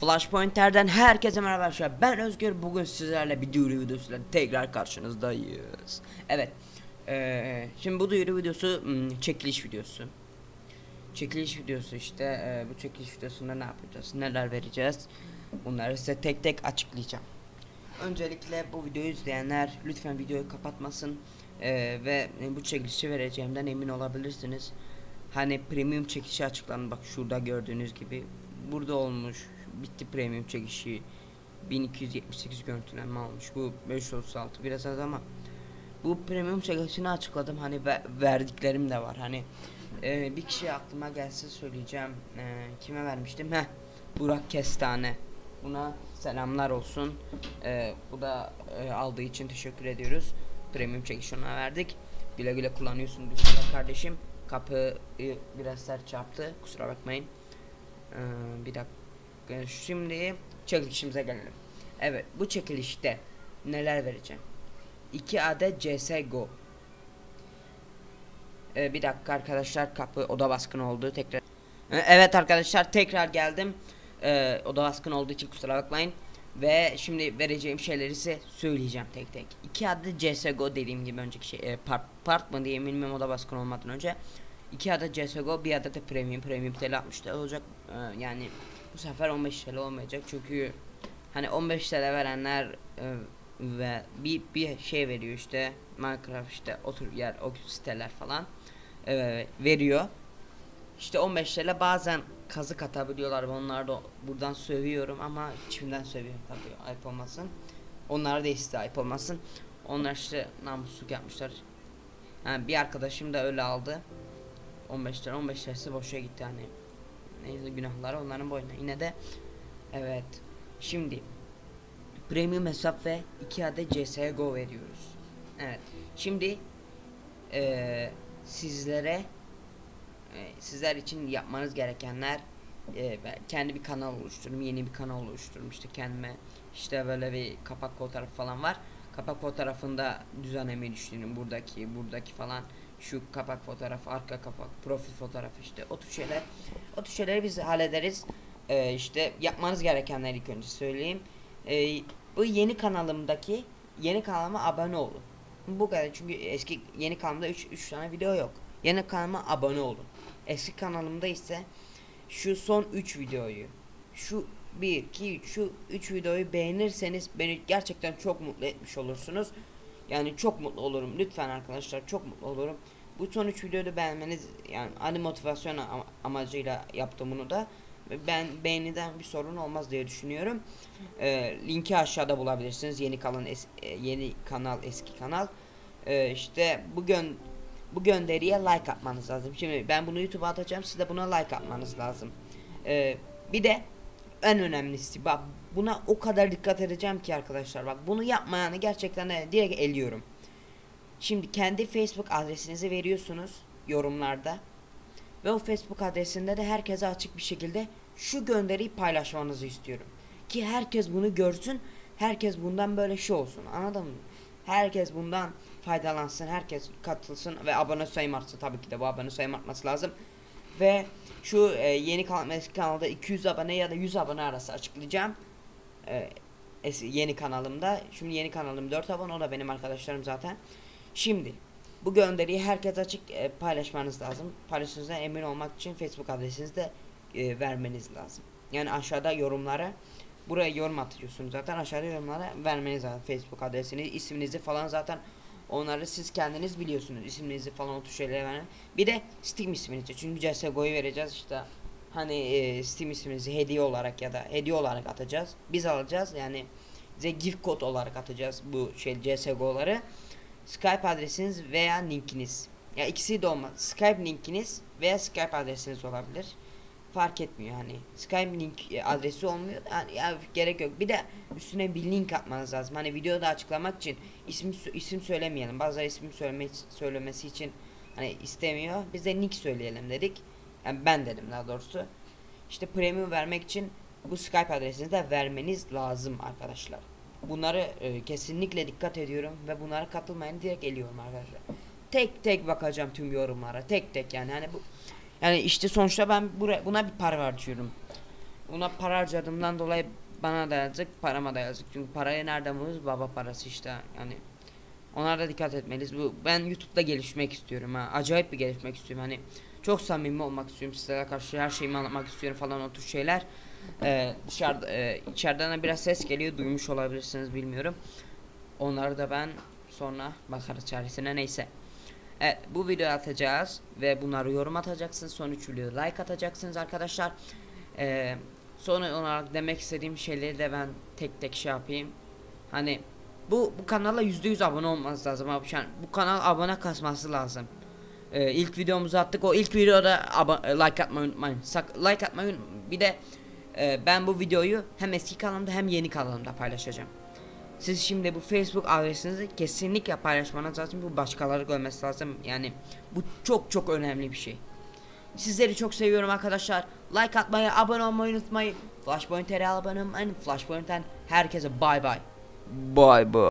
Flashpoint'lerden herkese merhaba arkadaşlar. Ben Özgür. Bugün sizlerle bir duyuru videosuyla tekrar karşınızdayız. Evet. Eee şimdi bu duyuru videosu hmm, çekiliş videosu. Çekiliş videosu işte. eee, bu çekiliş videosunda ne yapacağız? Neler vereceğiz? Bunları size tek tek açıklayacağım. Öncelikle bu videoyu izleyenler lütfen videoyu kapatmasın. Eee, ve bu çekilişi vereceğimden emin olabilirsiniz. Hani premium çekişi açıklandı bak şurada gördüğünüz gibi burada olmuş bitti premium çekişi 1278 görüntülenme almış bu 536 biraz az ama bu premium çekişini açıkladım. Hani ve- verdiklerim de var. Hani e, bir kişi aklıma gelse söyleyeceğim. E, kime vermiştim? Heh Burak Kestane. Buna selamlar olsun. E, bu da e, aldığı için teşekkür ediyoruz. Premium çekişi ona verdik. Güle güle kullanıyorsun düşünce kardeşim. Kapı biraz sert çarptı. Kusura bakmayın. Ee, bir dakika şimdi çekilişimize gelelim. Evet bu çekilişte neler vereceğim? 2 adet CSGO ee, bir dakika arkadaşlar kapı oda baskın oldu. Tekrar Ee, evet arkadaşlar tekrar geldim. Ee, oda baskın olduğu için kusura bakmayın. Ve şimdi vereceğim şeyleri size söyleyeceğim tek tek. 2 adet CSGO dediğim gibi önceki şey e, part, part mı diye bilmiyorum oda baskın olmadan önce. 2 adet CSGO bir adet de premium. Premium TL 60 TL olacak. Ee, yani bu sefer 15 TL olmayacak çünkü hani 15 TL verenler e, ve bir bir şey veriyor işte Minecraft işte otur yer o siteler falan e, veriyor. İşte 15 TL bazen kazık atabiliyorlar ve onları da buradan sövüyorum ama içimden sövüyorum tabii ayıp olmasın. Onlara da işte ayıp olmasın. Onlar işte namusluk yapmışlar. Yani bir arkadaşım da öyle aldı. 15 TL 15 TL'si boşa gitti hani. Neyse günahları onların boyuna. Yine de evet. Şimdi premium hesap ve 2 adet CSGO veriyoruz. Evet. Şimdi eee sizlere e, sizler için yapmanız gerekenler e, ben kendi bir kanal oluştururum yeni bir kanal oluştururum işte kendime işte böyle bir kapak fotoğrafı falan var kapak fotoğrafında düzenlemeyi düşünüyorum buradaki buradaki falan şu kapak fotoğrafı arka kapak profil fotoğrafı işte o tür şeyler o tür şeyleri biz hallederiz. E, işte yapmanız gerekenleri ilk önce söyleyeyim. E, bu yeni kanalımdaki yeni kanalıma abone olun. Bu kadar çünkü eski yeni kanalımda 3 3 tane video yok. Yeni kanalıma abone olun. Eski kanalımda ise şu son 3 videoyu şu 1 2 3 şu 3 videoyu beğenirseniz beni gerçekten çok mutlu etmiş olursunuz. Yani çok mutlu olurum. Lütfen arkadaşlar çok mutlu olurum. Bu son 3 videoyu beğenmeniz yani ani motivasyon ama- amacıyla yaptım bunu da. Ben beğeniden bir sorun olmaz diye düşünüyorum. Ee, linki aşağıda bulabilirsiniz. Yeni kanal es- e, yeni kanal eski kanal. Ee, işte bugün bu gönderiye like atmanız lazım. Şimdi ben bunu YouTube'a atacağım. Siz de buna like atmanız lazım. Ee, bir de en önemlisi bak buna o kadar dikkat edeceğim ki arkadaşlar bak bunu yapmayanı gerçekten direkt eliyorum. Şimdi kendi Facebook adresinizi veriyorsunuz yorumlarda. Ve o Facebook adresinde de herkese açık bir şekilde şu gönderiyi paylaşmanızı istiyorum. Ki herkes bunu görsün. Herkes bundan böyle şey olsun. Anladın mı? Herkes bundan faydalansın. Herkes katılsın ve abone sayım artsın. Tabii ki de bu abone sayım artması lazım. Ve şu e, yeni kanal kanalda 200 abone ya da 100 abone arası açıklayacağım. E, yeni kanalımda. Şimdi yeni kanalım 4 abone o da benim arkadaşlarım zaten. Şimdi bu gönderiyi herkes açık e, paylaşmanız lazım. Paylaştığınızdan emin olmak için Facebook adresinizi de e, vermeniz lazım. Yani aşağıda yorumlara buraya yorum atıyorsunuz zaten aşağıda yorumlara vermeniz lazım. Facebook adresini, isminizi falan zaten onları siz kendiniz biliyorsunuz. İsminizi falan o tür şeyleri. Bir de Steam isminizi. Çünkü CSGO'yu vereceğiz işte. Hani e, Steam isminizi hediye olarak ya da hediye olarak atacağız. Biz alacağız yani size gift kod olarak atacağız bu şey CSGO'ları. Skype adresiniz veya linkiniz. Ya ikisi de olmaz. Skype linkiniz veya Skype adresiniz olabilir. Fark etmiyor hani. Skype link adresi olmuyor. Yani ya gerek yok. Bir de üstüne bir link atmanız lazım. Hani videoda açıklamak için isim isim söylemeyelim. Bazıları isim söyleme, söylemesi için hani istemiyor. Biz de nick söyleyelim dedik. Yani ben dedim daha doğrusu. İşte premium vermek için bu Skype adresini de vermeniz lazım arkadaşlar. Bunları e, kesinlikle dikkat ediyorum ve bunlara katılmayanı direkt eliyorum arkadaşlar. Tek tek bakacağım tüm yorumlara. Tek tek yani hani bu yani işte sonuçta ben buraya, buna bir para harcıyorum. Ona para harcadığımdan dolayı bana da yazık, parama da yazık. Çünkü parayı nereden buluyoruz? Baba parası işte. Yani onlara da dikkat etmeliyiz. Bu ben YouTube'da gelişmek istiyorum ha. Acayip bir gelişmek istiyorum. Hani çok samimi olmak istiyorum. Sizlere karşı her şeyimi anlatmak istiyorum falan o tür şeyler. Ee, dışarıda e, içeriden de biraz ses geliyor. Duymuş olabilirsiniz bilmiyorum. Onları da ben sonra bakarız çaresine neyse. Evet bu videoyu atacağız ve bunları yorum atacaksınız. Son üç like atacaksınız arkadaşlar. Ee, son olarak demek istediğim şeyleri de ben tek tek şey yapayım. Hani bu bu kanala %100 abone olmanız lazım. Yani bu kanal abone kasması lazım. Ee, ilk videomuzu attık. O ilk videoda abo- like atmayı unutmayın. Sak like atmayı unut- bir de e, ben bu videoyu hem eski kanalımda hem yeni kanalımda paylaşacağım. Siz şimdi bu Facebook adresinizi kesinlikle paylaşmanız lazım. Bu başkaları görmesi lazım. Yani bu çok çok önemli bir şey. Sizleri çok seviyorum arkadaşlar. Like atmayı, abone olmayı unutmayın. Flashpoint TR abone olmayı, Flashpoint'ten herkese bay bay. Bay bay.